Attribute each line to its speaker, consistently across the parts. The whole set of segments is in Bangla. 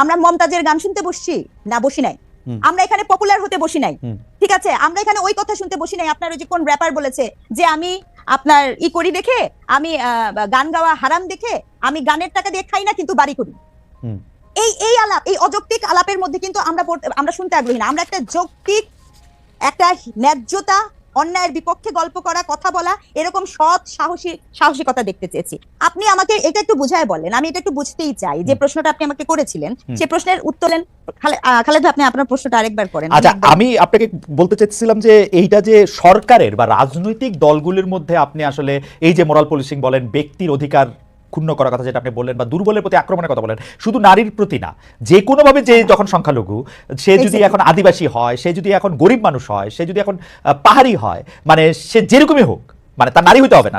Speaker 1: আমরা মমতাজের গান শুনতে বসছি? না বসি নাই। আমরা এখানে পপুলার হতে বসি নাই। ঠিক আছে? আমরা এখানে ওই কথা শুনতে বসি নাই। আপনার ওই যে কোন র্যাপার বলেছে যে আমি আপনার ই করি দেখে আমি গান গাওয়া হারাম দেখে আমি গানের টাকা দিয়ে খাই না কিন্তু বাড়ি করি। এই এই আলাপ এই অযৌক্তিক আলাপের মধ্যে কিন্তু আমরা আমরা শুনতে আগ্রহী না। আমরা একটা যৌক্তিক একটা ন্যায্যতা অন্যায়ের বিপক্ষে গল্প করা কথা বলা এরকম সৎ সাহসী সাহসিকতা দেখতে চেয়েছি। আপনি আমাকে এটা একটু বুঝায় বলেন আমি এটা একটু বুঝতেই চাই যে প্রশ্নটা আপনি আমাকে করেছিলেন। সে প্রশ্নের উত্তর দেন। খালে- আহ, খালেদ আপনি আপনার প্রশ্নটা আরেকবার করেন।
Speaker 2: আচ্ছা আমি আপনাকে বলতে চাইছিলাম যে এইটা যে সরকারের বা রাজনৈতিক দলগুলির মধ্যে আপনি আসলে এই যে মোরাল পুলিশিং বলেন ব্যক্তির অধিকার ক্ষুণ্ণ করার কথা যেটা আপনি বললেন বা দুর্বলের প্রতি আক্রমণের কথা বলেন শুধু নারীর প্রতি না যে কোনোভাবে যে যখন সংখ্যালঘু সে যদি এখন আদিবাসী হয় সে যদি এখন গরিব মানুষ হয় সে যদি এখন পাহাড়ি হয় মানে সে যেরকমই হোক মানে তার নারী হইতে হবে না।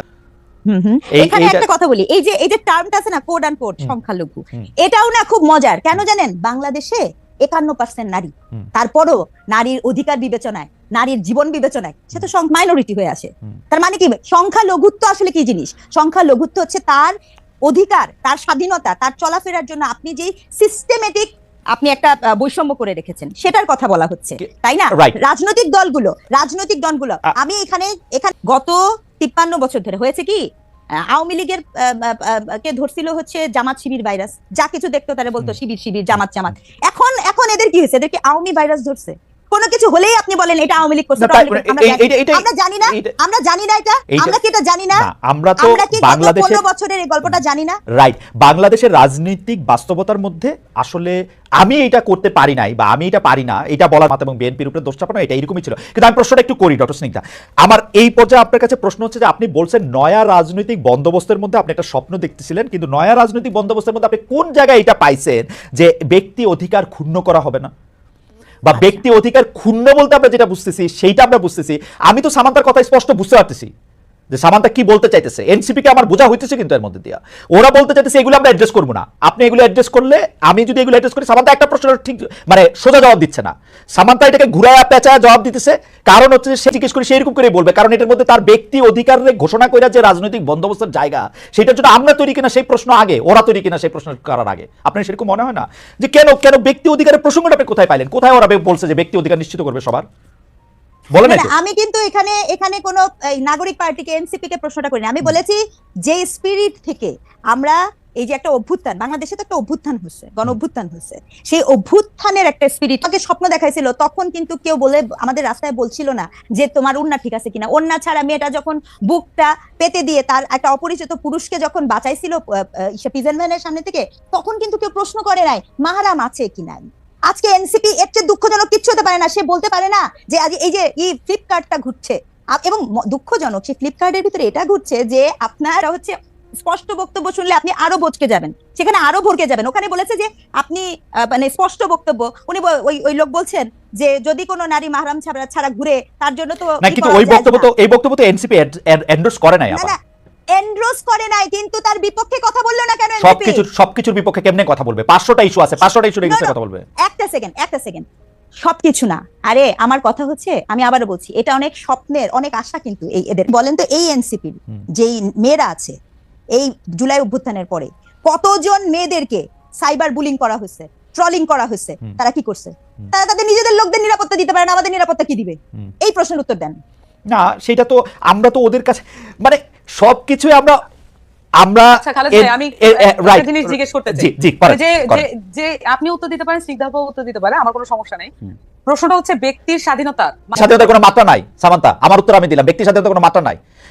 Speaker 1: হুম হুম।
Speaker 2: এই-
Speaker 1: এখানে একটা কথা বলি এই যে এই যে টার্মটা আছে না কোড অ্যান্ড কোড সংখ্যালঘু এটাও না খুব মজার কেন জানেন? বাংলাদেশে একান্ন পার্সেন্ট নারী তারপরও নারীর অধিকার বিবেচনায় নারীর জীবন বিবেচনায় সে তো মাইনরিটি হয়ে আসে তার মানে কি? সংখ্যালঘুত্ব আসলে কি জিনিস? সংখ্যালঘুত্ব হচ্ছে তার অধিকার তার স্বাধীনতা তার চলাফেরার জন্য আপনি যে সিস্টেমেটিক আপনি একটা বৈষম্য করে রেখেছেন সেটার কথা বলা হচ্ছে তাই না? রাজনৈতিক দলগুলো রাজনৈতিক দলগুলো আমি এখানে এখানে গত তিপ্পান্ন বছর ধরে হয়েছে কি আওয়ামী লীগের কে ধরছিল হচ্ছে জামাত শিবির ভাইরাস যা কিছু দেখতো তারা বলতো শিবির শিবির জামাত জামাত। এখন এখন এদের কি হয়েছে? এদেরকে আওয়ামী ভাইরাস ধরছে? কোনো কিছু হলেই আপনি বলেন এটা আওয়ামী লীগ করছে
Speaker 2: না,
Speaker 1: ওটা
Speaker 2: তাই-
Speaker 1: আওয়ামী লীগ করছে। আমরা জানি- না আমরা জানি না এটা আমরা কি এটা জানি না?
Speaker 2: আমরা তো বাংলাদেশের
Speaker 1: বছরের এই গল্পটা জানি না?
Speaker 2: রাইট বাংলাদেশের রাজনৈতিক বাস্তবতার মধ্যে আসলে আমি এটা করতে পারি নাই বা আমি এটা পারি না এটা বলার মাত্র এবং বিএনপির উপরে দোষ চাপানো এটা এরকমই ছিল। কিন্তু আমি প্রশ্নটা একটু করি ডক্টর স্নিগ্ধা। আমার এই পর্যায়ে আপনার কাছে প্রশ্ন হচ্ছে যে আপনি বলছেন নয়া রাজনৈতিক বন্দোবস্তের মধ্যে আপনি একটা স্বপ্ন দেখতেছিলেন কিন্তু নয়া রাজনৈতিক বন্দোবস্তের মধ্যে আপনি কোন জায়গায় এটা পাইছেন যে ব্যক্তি অধিকার ক্ষুণ্ণ করা হবে না? বা। ব্যক্তি অধিকার ক্ষুণ্ণ বলতে আমরা যেটা বুঝতেছি, সেইটা আমরা বুঝতেছি আমি তো সামান্তার কথা স্পষ্ট বুঝতে পারতেছি যে সামান্তা কি বলতে চাইতেছে? এনসিপি কে আমার বোঝা হইতেছে কিন্তু এর মধ্যে দিয়া। ওরা বলতে চাইতেছে, এগুলো আমরা অ্যাড্রেস করব না। আপনি এগুলো অ্যাড্রেস করলে, আমি যদি এগুলো অ্যাড্রেস করি, সামান্তা একটা প্রশ্নের ঠিক মানে সোজা জবাব দিচ্ছে না। সামান্তা এটাকে ঘুরায়া পেঁচায়া জবাব দিতেছে। কারণ হচ্ছে সে জিজ্ঞেস করে সেরকম করে বলবে। কারণ এটার মধ্যে তার ব্যক্তি অধিকারে ঘোষণা করে যে রাজনৈতিক বন্দোবস্তের জায়গা, সেটার জন্য আমরা তৈরি কিনা সেই প্রশ্ন আগে, ওরা তৈরি কিনা সেই প্রশ্ন করার আগে। আপনার সেরকম মনে হয় না? যে কেন কেন ব্যক্তি অধিকারের প্রসঙ্গটা আপনি কোথায় পাইলেন? কোথায় ওরা বলছে যে ব্যক্তি অধিকার নিশ্চিত করবে সবার? বলে নাই
Speaker 1: আমি কিন্তু এখানে এখানে কোনো নাগরিক পার্টিকে এনসিপি কে প্রশ্নটা করিনি। আমি বলেছি যে স্পিরিট থেকে আমরা এই যে একটা অভ্যুত্থান বাংলাদেশে তো একটা অভ্যুত্থান হচ্ছে গণ অভ্যুত্থান হচ্ছে। সেই অভ্যুত্থানের একটা স্পিরিট আমাকে স্বপ্ন দেখাইছিল তখন কিন্তু কেউ বলে আমাদের রাস্তায় বলছিল না যে তোমার ওন্না ঠিক আছে কিনা। ওন্না ছাড়া মেয়েটা যখন বুকটা পেতে দিয়ে তার একটা অপরিচিত পুরুষকে যখন বাঁচাইছিল পিজন ভ্যানের সামনে থেকে তখন কিন্তু কেউ প্রশ্ন করে নাই মাহারাম আছে কিনা আজকে এনসিপি এর চেয়ে দুঃখজনক কিচ্ছু হতে পারে না। সে বলতে পারে না যে আজ এই যে এই ফ্লিপকার্টটা ঘুরছে। এবং দুঃখজনক সেই ফ্লিপকার্টের ভিতরে এটা ঘুরছে যে আপনার হচ্ছে স্পষ্ট বক্তব্য শুনলে আপনি আরও বচকে যাবেন। সেখানে আরও ভরকে যাবেন। ওখানে বলেছে যে আপনি মানে স্পষ্ট বক্তব্য। উনি ওই ওই লোক বলছেন যে যদি কোনো নারী মাহরাম ছাড়া ছাড়া ঘুরে তার জন্য তো
Speaker 2: না কিন্তু ওই বক্তব্য তো এই বক্তব্য তো এনসিপি এন্ডোর্স করে নাই
Speaker 1: না এন্ড্রোস করে নাই কিন্তু তার বিপক্ষে কথা বলল না কেন NCP?
Speaker 2: সবকিছুর বিপক্ষে কেমনে কথা বলবে? পাঁচশোটা ইস্যু আছে পাঁচশোটা ইস্যু
Speaker 1: No,
Speaker 2: এগেন্সে
Speaker 1: no.
Speaker 2: কথা বলবে।
Speaker 1: একটা সেকেন্ড একটা সেকেন্ড সবকিছু না। আরে আমার কথা হচ্ছে আমি আবারও বলছি এটা অনেক স্বপ্নের অনেক আশা কিন্তু এই এদের। বলেন তো এই এনসিপি। যেই মেয়েরা আছে এই জুলাই অভ্যুত্থানের পরে কতজন মেয়েদেরকে সাইবার বুলিং করা হয়েছে ট্রলিং করা হয়েছে তারা কি করছে? তারা তাদের নিজেদের লোকদের নিরাপত্তা দিতে পারে না আমাদের নিরাপত্তা কি দিবে? এই প্রশ্নের উত্তর দেন।
Speaker 2: না সেটা তো আমরা তো ওদের কাছে মানে সবকিছুই আমরা আমরা
Speaker 3: আচ্ছা আমি একটা জিনিস জিজ্ঞেস করতে চাই। যে যে আপনি উত্তর দিতে পারেন স্নিগ্ধাপ উত্তর দিতে পারে আমার কোনো সমস্যা নেই। প্রশ্নটা হচ্ছে ব্যক্তির স্বাধীনতা
Speaker 2: স্বাধীনতার কোনো মাত্রা নাই সামান্তা আমার উত্তর আমি দিলাম ব্যক্তির স্বাধীনতার কোনো মাত্রা নাই।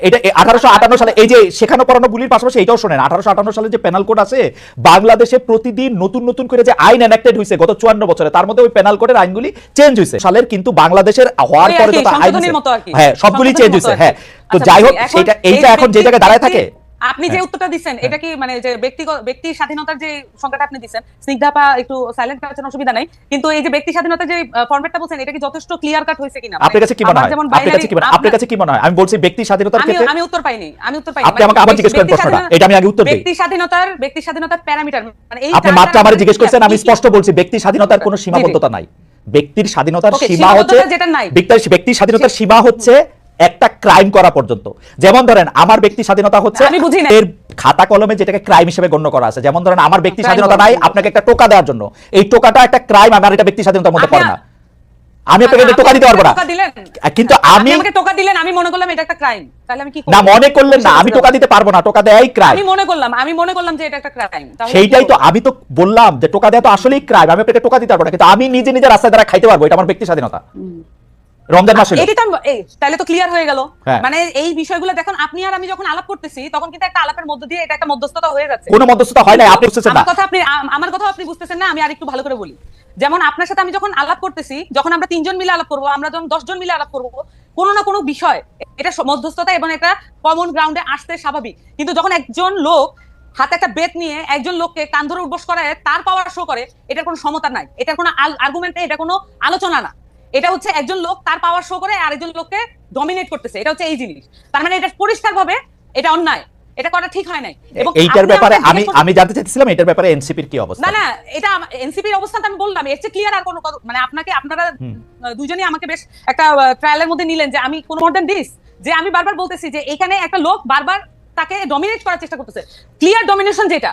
Speaker 2: এটা আঠারোশো আটান্ন সালে এই যে শেখানো পড়ানো বুলির পাশাপাশি এটাও শোনেন আঠারোশো আটান্ন সালে যে পেনাল কোড আছে বাংলাদেশে প্রতিদিন নতুন নতুন করে যে আইন এনাক্টেড হয়েছে গত চুয়ান্ন বছরে তার মধ্যে ওই পেনাল কোডের আইনগুলি চেঞ্জ হয়েছে সালের কিন্তু বাংলাদেশের হওয়ার পরে যত আইন। হ্যাঁ সবগুলি চেঞ্জ হয়েছে হ্যাঁ। তো
Speaker 3: আচ্ছা,
Speaker 2: যাই হোক
Speaker 3: এখন
Speaker 2: এইটা এখন যে জায়গায় দাঁড়ায় থাকে
Speaker 3: আপনি যে
Speaker 2: হ্যাঁ।
Speaker 3: উত্তরটা দিচ্ছেন এটা কি মানে যে ব্যক্তিগত ব্যক্তি স্বাধীনতার যে সংখ্যাটা আপনি দিচ্ছেন স্নিগ্ধাপা একটু সাইলেন্ট করার অসুবিধা নাই কিন্তু এই যে ব্যক্তি স্বাধীনতার যে ফরম্যাটটা বলছেন এটা কি যথেষ্ট ক্লিয়ার কাট হয়েছে কিনা?
Speaker 2: আপনার কাছে কি মনে হয়? আপনার কাছে কি মনে হয়? আপনার কাছে কি মনে হয়? আমি বলছি ব্যক্তি স্বাধীনতার ক্ষেত্রে
Speaker 3: আমি উত্তর পাইনি আমি উত্তর পাইনি।
Speaker 2: আপনি আমাকে আবার জিজ্ঞেস করেন প্রশ্নটা। এটা আমি আগে উত্তর দিই।
Speaker 3: ব্যক্তি স্বাধীনতার ব্যক্তি স্বাধীনতার প্যারামিটার মানে এই
Speaker 2: আপনি মাত্র আমার জিজ্ঞেস করছেন আমি স্পষ্ট বলছি ব্যক্তি স্বাধীনতার কোনো। সীমাবদ্ধতা নাই। ব্যক্তির স্বাধীনতার সীমা হচ্ছে ব্যক্তির স্বাধীনতার সীমা হচ্ছে একটা ক্রাইম করা পর্যন্ত। যেমন ধরেন আমার ব্যক্তি স্বাধীনতা হচ্ছে
Speaker 3: না।
Speaker 2: এর খাতা কলমে যেটাকে ক্রাইম হিসেবে গণ্য করা আছে। যেমন ধরেন আমার ব্যক্তি স্বাধীনতা নাই আপনাকে একটা টোকা দেওয়ার জন্য। এই টোকাটা একটা ক্রাইম আমার এটা ব্যক্তি স্বাধীনতার মধ্যে পড়ে না। আমি আপনাকে
Speaker 3: আপনি
Speaker 2: টোকা দিতে পারব না। কিন্তু আমি
Speaker 3: আমাকে টোকা দিলেন আমি মনে করলাম এটা একটা ক্রাইম তাহলে আমি কি করব?
Speaker 2: না মনে করলেন না আমি টোকা দিতে পারব না টোকা দেয়াই ক্রাইম
Speaker 3: আমি মনে করলাম আমি মনে করলাম যে এটা একটা ক্রাইম
Speaker 2: সেইটাই তো আমি তো বললাম যে টোকা দেয়া তো আসলেই ক্রাইম আমি আপনাকে টোকা দিতে পারব না কিন্তু আমি নিজে নিজে রাস্তায় দ্বারা খাইতে পারব এটা আমার ব্যক্তি স্বাধীনতা। রমজান মাস।
Speaker 3: এটি এই তাহলে তো ক্লিয়ার হয়ে গেল।
Speaker 2: হ্যাঁ।
Speaker 3: মানে এই বিষয়গুলো দেখুন আপনি আর আমি যখন আলাপ করতেছি তখন কিন্তু একটা আলাপের মধ্য দিয়ে এটা একটা মধ্যস্থতা হয়ে যাচ্ছে।
Speaker 2: কোনো মধ্যস্থতা হয় নাই আপনি বুঝতেছেন না।
Speaker 3: আমার কথা আপনি আমার কথা আপনি বুঝতেছেন না আমি আর একটু ভালো করে বলি। যেমন আপনার সাথে আমি যখন আলাপ করতেছি যখন আমরা তিনজন মিলে আলাপ করব আমরা যখন দশজন মিলে আলাপ করব কোনো না কোনো বিষয় এটা মধ্যস্থতা এবং এটা কমন গ্রাউন্ডে আসতে স্বাভাবিক। কিন্তু যখন একজন লোক হাতে একটা বেত নিয়ে একজন লোককে কান ধরে উঠবস করায় তার পাওয়ার শো করে এটার কোনো সমতা নাই। এটার কোনো আর্গুমেন্ট নেই এটা কোনো আলোচনা না। এটা হচ্ছে একজন লোক তার পাওয়ার শো করে আরেকজন লোককে ডমিনেট করতেছে। এটা হচ্ছে এই জিনিস। তার মানে এটা পরিষ্কার ভাবে এটা অন্যায়। এটা করা ঠিক হয় নাই। এবং
Speaker 2: এইটার ব্যাপারে আমি আমি জানতে চাইছিলাম এটার ব্যাপারে এনসিপির কি অবস্থা।
Speaker 3: না না এটা এনসিপির অবস্থানটা আমি বললাম এর চেয়ে ক্লিয়ার আর কোনো মানে আপনাকে আপনারা। দুজনেই আমাকে বেশ একটা ট্রায়ালের মধ্যে নিলেন যে আমি কোনো মোর দেন দিস যে আমি বারবার বলতেছি যে এখানে একটা লোক বারবার তাকে ডমিনেট করার চেষ্টা করতেছে। ক্লিয়ার ডমিনেশন যেটা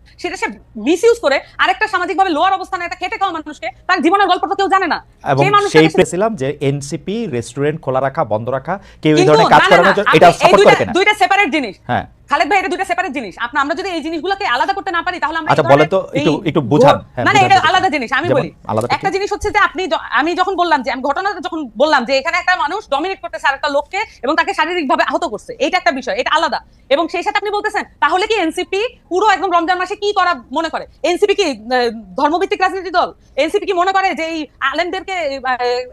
Speaker 3: সেটা সে মিস ইউজ করে আরেকটা সামাজিক ভাবে লোয়ার অবস্থানে একটা খেটে খাওয়া মানুষকে তার জীবনের গল্প তো কেউ জানে না।
Speaker 2: এবং
Speaker 3: সেই
Speaker 2: যে এনসিপি রেস্টুরেন্ট খোলা রাখা বন্ধ রাখা কেউ এই ধরনের কাজ করানোর জন্য এটা সাপোর্ট করে
Speaker 3: দুইটা-
Speaker 2: কিনা
Speaker 3: দুইটা সেপারেট জিনিস।
Speaker 2: হ্যাঁ।
Speaker 3: খালেদ ভাই এটা দুইটা সেপারেট জিনিস। আপনি আমরা যদি এই জিনিসগুলোকে আলাদা করতে না পারি তাহলে আমরা
Speaker 2: আচ্ছা, বলেন তো, একটু- একটু বুঝান। হ্যাঁ,
Speaker 3: না না এটা আলাদা জিনিস আমি বলি। একটা জিনিস হচ্ছে যে আপনি আমি যখন বললাম যে আমি ঘটনাটা যখন বললাম যে এখানে একটা মানুষ ডমিনেট করতেছে আর একটা লোককে এবং তাকে শারীরিক ভাবে আহত করছে এটা একটা বিষয় এটা আলাদা। এবং সেই সাথে আপনি বলতেছেন তাহলে কি এনসিপি পুরো একদম রমজান মাসে কি করা মনে করে? এনসিপি কি ধর্মভিত্তিক রাজনীতি দল? এনসিপি কি মনে করে যে এই আলেমদেরকে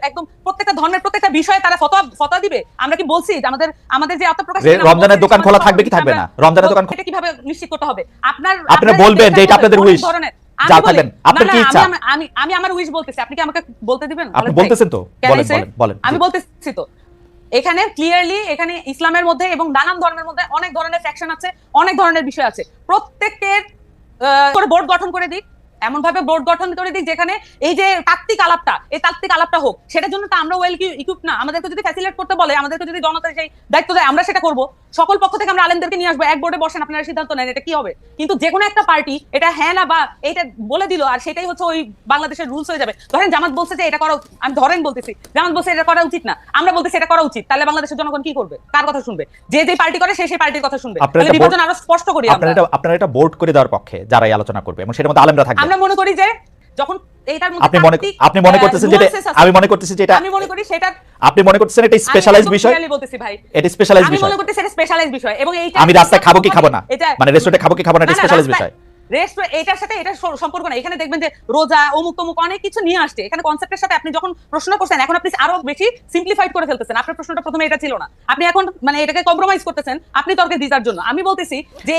Speaker 3: একদম প্রত্যেকটা ধর্মের প্রত্যেকটা বিষয়ে তারা ফতোয়া ফতোয়া দিবে? আমরা কি বলছি যে আমাদের আমাদের যে আত্মপ্রকাশ
Speaker 2: রমজানের দোকান খোলা থাকবে কি থাকবে না? রমজানের দোকান
Speaker 3: এটা কীভাবে নিশ্চিত করতে হবে? আপনার
Speaker 2: আপনারা বলবেন যে এটা আপনাদের
Speaker 3: অনেক
Speaker 2: যা
Speaker 3: আমি
Speaker 2: থাকবেন, আপনার কি ইচ্ছা?
Speaker 3: আমি- আমি আমি আমার উইশ বলতেছি। আপনি কি আমাকে বলতে দিবেন?
Speaker 2: আপনি বলতেছেন তো। বলেন বলেন বলেন।
Speaker 3: আমি
Speaker 2: জি।
Speaker 3: বলতেছি তো। এখানে ক্লিয়ারলি এখানে ইসলামের মধ্যে এবং নানান ধর্মের মধ্যে অনেক ধরনের ফ্যাকশন আছে অনেক ধরনের বিষয় আছে। প্রত্যেকের করে বোর্ড গঠন করে দিক। এমন ভাবে বোর্ড গঠন করে দিক যেখানে এই যে তাত্ত্বিক আলাপটা এই তাত্ত্বিক আলাপটা হোক সেটার জন্য তো আমরা ওয়েল ইকুইপ না। আমাদেরকে যদি ফ্যাসিলেট করতে বলে আমাদেরকে যদি জনতা সেই দায়িত্ব দেয় আমরা সেটা করব। সকল পক্ষ থেকে আমরা আলেমদেরকে নিয়ে আসব। এক বোর্ডে বসেন আপনারা সিদ্ধান্ত নেন এটা কি হবে। কিন্তু যে কোনো একটা পার্টি এটা হ্যাঁ না বা এটা বলে দিল আর সেটাই হচ্ছে ওই বাংলাদেশের রুলস হয়ে যাবে। ধরেন জামাত বলছে যে এটা করা আমি ধরেন বলতেছি জামাত বলছে এটা করা উচিত না। আমরা বলতেছি এটা করা উচিত। তাহলে বাংলাদেশের জনগণ কি করবে? কার কথা শুনবে? যে যে পার্টি করে সে সেই পার্টির কথা শুনবে। তাহলে বিভাজন আরও স্পষ্ট করি আমরা।
Speaker 2: আপনারা এটা বোর্ড করে দেওয়ার পক্ষে যারা এই আলোচনা করবে এবং সেটার মধ্যে আলেমরা থাকবে।
Speaker 3: আমরা মনে করি যে যখন মধ্যে
Speaker 2: আপনি মনে আপনি মনে করতেছেন যে এটা-
Speaker 3: nuances আছে।
Speaker 2: আমি মনে করতেছি যে এটা
Speaker 3: আমি মনে করি সেটা
Speaker 2: আপনি মনে করতেছেন এটা স্পেশালাইজ বিষয়?
Speaker 3: বলতেছি ভাই।
Speaker 2: এটা স্পেশালাইজ
Speaker 3: আমি মনে করতেছি এটা স্পেশালাইজ বিষয় এবং এইটা
Speaker 2: আমি রাস্তায় খাব কি খাব না? মানে রেস্টুরেন্টে খাব কি খাব না এটা
Speaker 3: না, না,
Speaker 2: স্পেশালাইজ বিষয়।
Speaker 3: রেস্টুরেন্ট এটার সাথে এটা সম্পর্ক না। এখানে দেখবেন যে রোজা অমুক তমুক অনেক কিছু নিয়ে আসছে। এখানে কনসেপ্টের সাথে আপনি যখন প্রশ্ন করছেন এখন আপনি আরও বেশি সিম্পলিফাইড করে ফেলতেছেন। আপনার প্রশ্নটা প্রথমে এটা ছিল না। আপনি এখন মানে এটাকে কম্প্রোমাইজ করতেছেন আপনি তর্কে দিতার জন্য। আমি বলতেছি যে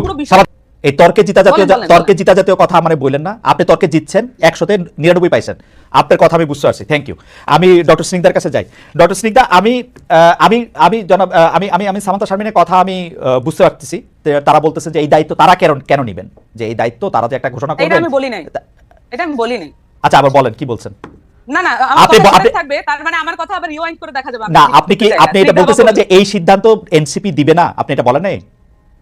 Speaker 3: পুরো বিষয়-
Speaker 2: এই তর্কে জিতা জাতীয় তর্কে জিতা জাতীয় কথা মানে বললেন না। আপনি তর্কে জিতছেন একশোতে নিরানব্বই পাইছেন। আপনার কথা আমি বুঝতে পারছি। থ্যাংক ইউ আমি ডক্টর স্নিগ্ধার কাছে যাই। ডক্টর স্নিগ্ধা আমি আমি আমি জনাব আমি আমি আমি সামান্তা শারমিনের কথা আমি বুঝতে পারতেছি। তারা বলতেছেন যে এই দায়িত্ব তারা কেন কেন নেবেন? যে এই দায়িত্ব তারা যে একটা ঘোষণা করবেন।
Speaker 3: আমি বলি নাই। এটা আমি বলি নাই।
Speaker 2: আচ্ছা আবার বলেন কি বলছেন?
Speaker 3: না না
Speaker 2: আপনি
Speaker 3: থাকবে তার মানে আমার কথা আবার রিওয়াইন্ড করে দেখা যাবে।
Speaker 2: না
Speaker 3: কি
Speaker 2: আপনি কি আপনি এটা বলতেছেন না যে এই সিদ্ধান্ত এনসিপি দিবে না? আপনি এটা বলেন নাই?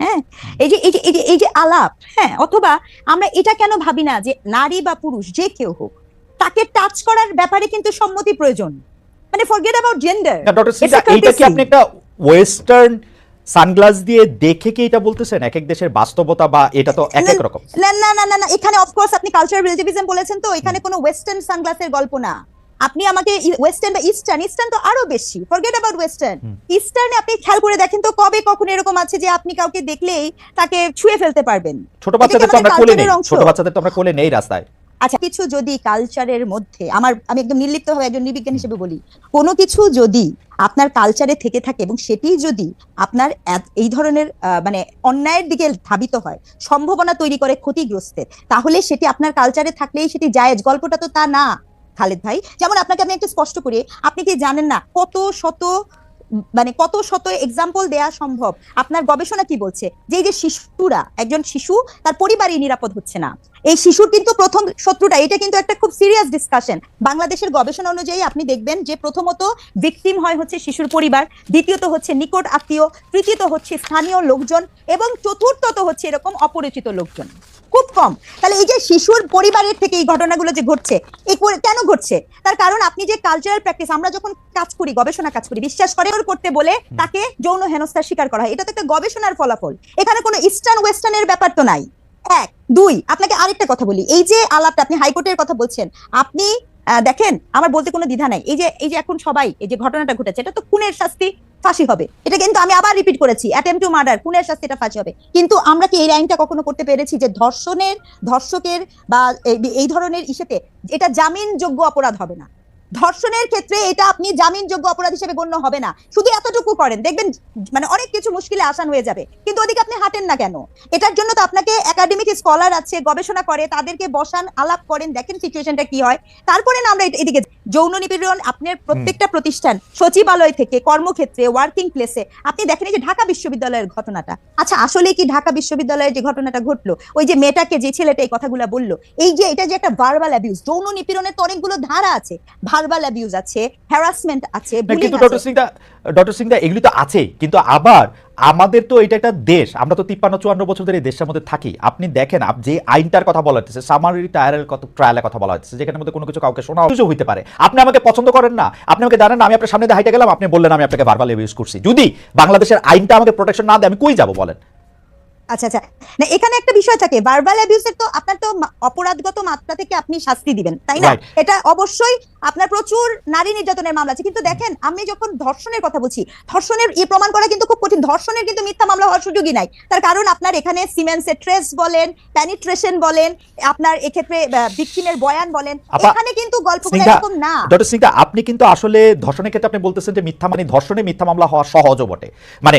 Speaker 1: হ্যাঁ? এই যে এই যে এই যে এই যে আলাপ হ্যাঁ? অথবা আমরা এটা কেন ভাবি না যে নারী বা পুরুষ যে কেউ হোক তাকে টাচ করার ব্যাপারে কিন্তু সম্মতি প্রয়োজন। মানে ফরগেট অ্যাবাউট জেন্ডার
Speaker 2: ডক্টর এইটা কি আপনি একটা ওয়েস্টার্ন সানগ্লাস দিয়ে দেখে কি এটা বলতেছেন? এক এক দেশের বাস্তবতা বা এটা তো এক এক রকম।
Speaker 1: না না না না না এখানে অফকোর্স আপনি কালচারাল রিলেটিভিজম বলেছেন তো এখানে কোনো ওয়েস্টার্ন সানগ্লাসের গল্প না। আপনি আমাকে ওয়েস্টার্ন বা ইস্টার্ন ইস্টার্ন তো আরও বেশি। Forget about western. ইস্টার্নে আপনি খেয়াল করে দেখেন তো কবে কখন এরকম আছে যে আপনি কাউকে দেখলেই তাকে ছুঁয়ে ফেলতে পারবেন।
Speaker 2: ছোট বাচ্চাদের তো আমরা কোলে নেই। ছোট বাচ্চাদের তো আমরা কোলে নেই রাস্তায়।
Speaker 1: আচ্ছা কিছু যদি কালচারের মধ্যে আমার আমি একদম নির্লিপ্ত ভাবে একজন নির্বিজ্ঞান হিসেবে বলি। কোনো কিছু যদি আপনার কালচারে থেকে থাকে এবং সেটি যদি আপনার এই ধরনের মানে অন্যায়ের দিকে ধাবিত হয় সম্ভাবনা তৈরি করে ক্ষতিগ্রস্তের তাহলে সেটি আপনার কালচারে থাকলেই সেটি জায়েজ। গল্পটা তো তা না। খালেদ ভাই। যেমন আপনাকে আমি একটু স্পষ্ট করি, আপনি কি জানেন না কত শত মানে কত শত এক্সাম্পল দেয়া সম্ভব? আপনার গবেষণা কি বলছে? যে যে শিশুরা, একজন শিশু, তার পরিবারই নিরাপদ হচ্ছে না। এই শিশুর কিন্তু প্রথম শত্রুটা, এটা কিন্তু একটা খুব সিরিয়াস ডিসকাশন বাংলাদেশের গবেষণা অনুযায়ী আপনি দেখবেন যে প্রথমত ভিকটিম হয় হচ্ছে শিশুর পরিবার, দ্বিতীয়ত হচ্ছে নিকট আত্মীয়, তৃতীয়ত হচ্ছে স্থানীয় লোকজন, এবং চতুর্থত হচ্ছে এরকম অপরিচিত লোকজন। খুব কম। তাহলে এই যে শিশুর পরিবারের থেকে এই ঘটনাগুলো যে ঘটছে এই কেন ঘটছে? তার কারণ আপনি যে কালচারাল প্র্যাকটিস আমরা যখন কাজ করি গবেষণা কাজ করি বিশ্বাস করে ওর করতে বলে তাকে যৌন হেনস্থার শিকার করা হয়। এটা তো একটা গবেষণার ফলাফল। এখানে কোনো ইস্টার্ন ওয়েস্টার্নের ব্যাপার তো নাই। এক দুই আপনাকে আরেকটা কথা বলি। এই যে আলাপটা আপনি হাইকোর্টের কথা বলছেন আপনি আহ, দেখেন আমার বলতে কোনো দ্বিধা নাই। এই যে এই যে এখন সবাই এই যে ঘটনাটা ঘটেছে এটা তো খুনের শাস্তি। ফাঁসি হবে। এটা কিন্তু আমি আবার রিপিট করেছি। অ্যাটেম্প টু মার্ডার খুনের শাস্তি এটা ফাঁসি হবে। কিন্তু আমরা কি এই আইনটা কখনো করতে পেরেছি যে ধর্ষণের, ধর্ষকের বা এই- এই ধরনের ইসেতে এটা জামিনযোগ্য অপরাধ হবে না? ধর্ষণের ক্ষেত্রে এটা আপনি জামিনযোগ্য অপরাধ হিসেবে গণ্য হবে না। শুধু এতটুকু করেন দেখবেন মানে অনেক কিছু মুশকিলে আসান হয়ে যাবে। কিন্তু ওদিকে আপনি হাঁটেন না কেন? এটার জন্য তো আপনাকে একাডেমিক স্কলার আছে গবেষণা করে তাদেরকে বসান আলাপ করেন দেখেন সিচুয়েশনটা কি হয়। তারপরে না আমরা এদিকে যৌন নিপীড়ন আপনার প্রত্যেকটা প্রতিষ্ঠান সচিবালয় থেকে কর্মক্ষেত্রে ওয়ার্কিং প্লেসে আপনি দেখেন এই যে ঢাকা বিশ্ববিদ্যালয়ের ঘটনাটা। আচ্ছা আসলে কি ঢাকা বিশ্ববিদ্যালয়ের যে ঘটনাটা ঘটলো ওই যে মেয়েটাকে যে ছেলেটা এই কথাগুলো বলল এই যে এটা যে একটা ভার্বাল অ্যাবিউজ যৌন নিপীড়নের তো অনেকগুলো ধারা আছে। ভার্বাল অ্যাবিউজ আছে হ্যারাসমেন্ট আছে
Speaker 2: কিন্তু। ডক্টর সিংদা ডক্টর সিংদা এগুলি তো আছে কিন্তু আবার আমাদের তো এটা একটা দেশ আমরা তো তিপ্পান্ন চুয়ান্ন বছর ধরে এই দেশের মধ্যে থাকি। আপনি দেখেন যে আইনটার কথা বলা হচ্ছে সামারি ট্রায়ালের কথা ট্রায়ালের কথা বলা হচ্ছে যেখানে মধ্যে কোনো কিছু কাউকে শোনা কিছু হইতে পারে। আপনি আমাকে পছন্দ করেন না আপনি আমাকে জানেন না আমি আপনার সামনে হাইটে গেলাম আপনি বললেন আমি আপনাকে ভার্বাল ইউজ করছি। যদি বাংলাদেশের আইনটা আমাকে প্রোটেকশন না দেয় আমি কই যাব বলেন?
Speaker 1: আচ্ছা আচ্ছা। না এখানে একটা বিষয় থাকে ভার্বাল অ্যাবিউজের তো আপনার তো অপরাধগত মাত্রা থেকে আপনি শাস্তি দিবেন তাই না? এটা অবশ্যই আপনার প্রচুর নারী নির্যাতনের মামলা আছে। কিন্তু দেখেন আমি যখন ধর্ষণের কথা বলছি ধর্ষণের ই প্রমাণ করা কিন্তু খুব কঠিন। ধর্ষণের কিন্তু মিথ্যা মামলা হওয়ার সুযোগই নাই। তার কারণ আপনার এখানে সিমেন্সের ট্রেস বলেন প্যানিট্রেশন বলেন আপনার এক্ষেত্রে ভিকটিমের বয়ান বলেন এখানে কিন্তু গল্পগুলো এরকম না।
Speaker 2: ডক্টর সিংদা আপনি কিন্তু আসলে ধর্ষণের ক্ষেত্রে আপনি বলতেছেন যে মিথ্যা মানে ধর্ষণে মিথ্যা মামলা হওয়া সহজও বটে। মানে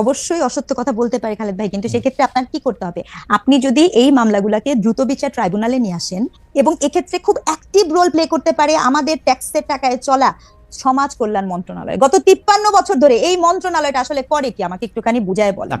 Speaker 1: অবশ্যই অসত্য কথা বলতে পারে খালেদ ভাই কিন্তু সেক্ষেত্রে আপনার কি করতে হবে? আপনি যদি এই মামলাগুলোকে দ্রুত বিচার ট্রাইব্যুনালে নিয়ে আসেন এবং এক্ষেত্রে খুব অ্যাক্টিভ রোল প্লে করতে পারে আমাদের ট্যাক্সের টাকায় চলা সমাজ কল্যাণ মন্ত্রণালয়। গত তিপ্পান্ন বছর ধরে এই মন্ত্রণালয়টা আসলে করে কি? আমাকে একটুখানি বুঝায় বলেন।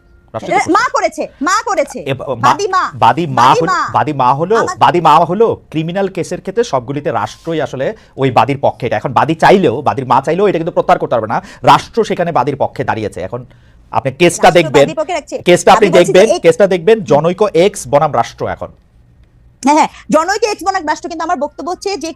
Speaker 1: মা করেছে মা করেছে।
Speaker 2: এ বা- মা-
Speaker 1: বাদী মা
Speaker 2: বাদী মা
Speaker 1: বাদী মা।
Speaker 2: হলো বাদী মা হলো ক্রিমিনাল কেসের ক্ষেত্রে সবগুলিতে রাষ্ট্রই আসলে ওই বাদীর পক্ষে এটা। এখন বাদী চাইলেও বাদীর মা চাইলেও এটা কিন্তু প্রত্যাহার করতে পারবে না। রাষ্ট্র সেখানে বাদীর পক্ষে দাঁড়িয়েছে। এখন আপনি কেসটা দেখবেন। কেসটা আপনি দেখবেন কেসটা দেখবেন জনৈক এক্স বনাম রাষ্ট্র এখন।
Speaker 1: হ্যাঁ হ্যাঁ। জনৈক এক্স বনাক রাষ্ট্র কিন্তু আমার বক্তব্য হচ্ছে যে